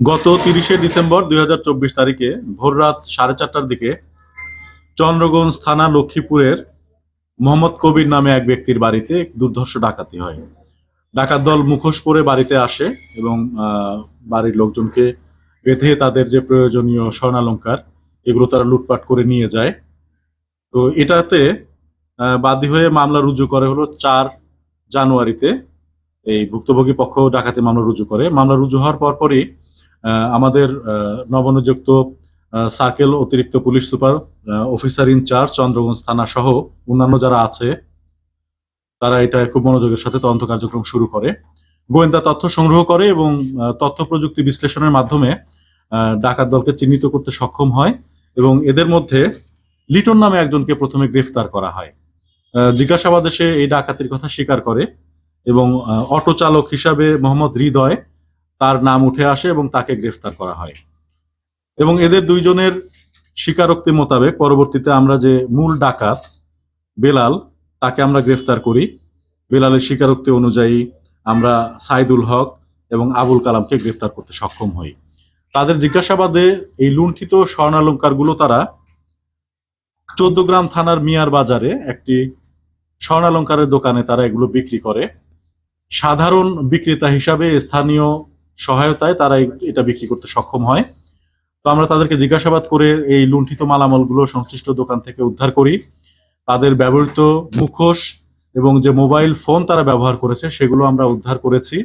গত তিরিশে ডিসেম্বর দুই হাজার চব্বিশ তারিখে ভোররাত সাড়ে চারটার দিকে চন্দ্রগঞ্জ থানা লক্ষ্মীপুরের মোহাম্মদ কবির নামে এক ব্যক্তির বাড়িতে দুর্ধর্ষ ডাকাতি হয়। ডাকাত দল মুখোশ পরে বাড়িতে আসে এবং বাড়ির লোকজনকে বেঁধে তাদের যে প্রয়োজনীয় স্বর্ণালঙ্কার, এগুলো তারা লুটপাট করে নিয়ে যায়। তো এটাতে বাদী হয়ে মামলা রুজু করে হলো চার জানুয়ারিতে। এই ভুক্তভোগী পক্ষ ডাকাতি মামলা রুজু করে। মামলা রুজু হওয়ার পরপরই আমাদের নবনিযুক্ত সার্কেল অতিরিক্ত police super officer in charge Chandraganj থানা সহ অন্যান্য যারা আছে, তারা এটা খুব মনোযোগের সাথে তদন্ত কার্যক্রম শুরু করে। গোয়েন্দা তথ্য সংগ্রহ করে এবং তথ্য প্রযুক্তি বিশ্লেষণের মাধ্যমে ডাকাত দলকে চিহ্নিত করতে সক্ষম হয় এবং এদের মধ্যে লিটন নামে একজনকে প্রথমে গ্রেফতার করা হয়। জিজ্ঞাসাবাদে সে এই ডাকাতির কথা স্বীকার করে এবং অটো চালক হিসাবে মোহাম্মদ হৃদয় তার নাম উঠে আসে এবং তাকে গ্রেফতার করা হয়। এবং এদের দুইজনের স্বীকারোক্তি মোতাবেক পরবর্তীতে আমরা যে মূল ডাকাত বেলাল, তাকে আমরা গ্রেফতার করি। বেলালের স্বীকারোক্তি অনুযায়ী আমরা সাইদুল হক এবং আবুল কালামকে গ্রেফতার করতে সক্ষম হই। তাদের জিজ্ঞাসাবাদে এই লুণ্ঠিত স্বর্ণালঙ্কারগুলো তারা চোদ্দ গ্রাম থানার মিয়ার বাজারে একটি স্বর্ণালঙ্কারের দোকানে তারা এগুলো বিক্রি করে। সাধারণ বিক্রেতা হিসাবে স্থানীয় সহায়তায় তারা এটা বিক্রি করতে সক্ষম হয়। তো আমরা তাদেরকে জিজ্ঞাসাবাদ করে এই লুণ্ঠিত মালামালগুলো সংশ্লিষ্ট দোকান থেকে উদ্ধার করি। তাদের ব্যবহৃত মুখোশ এবং যে মোবাইল ফোন তারা ব্যবহার করেছে, সেগুলো আমরা উদ্ধার করেছি।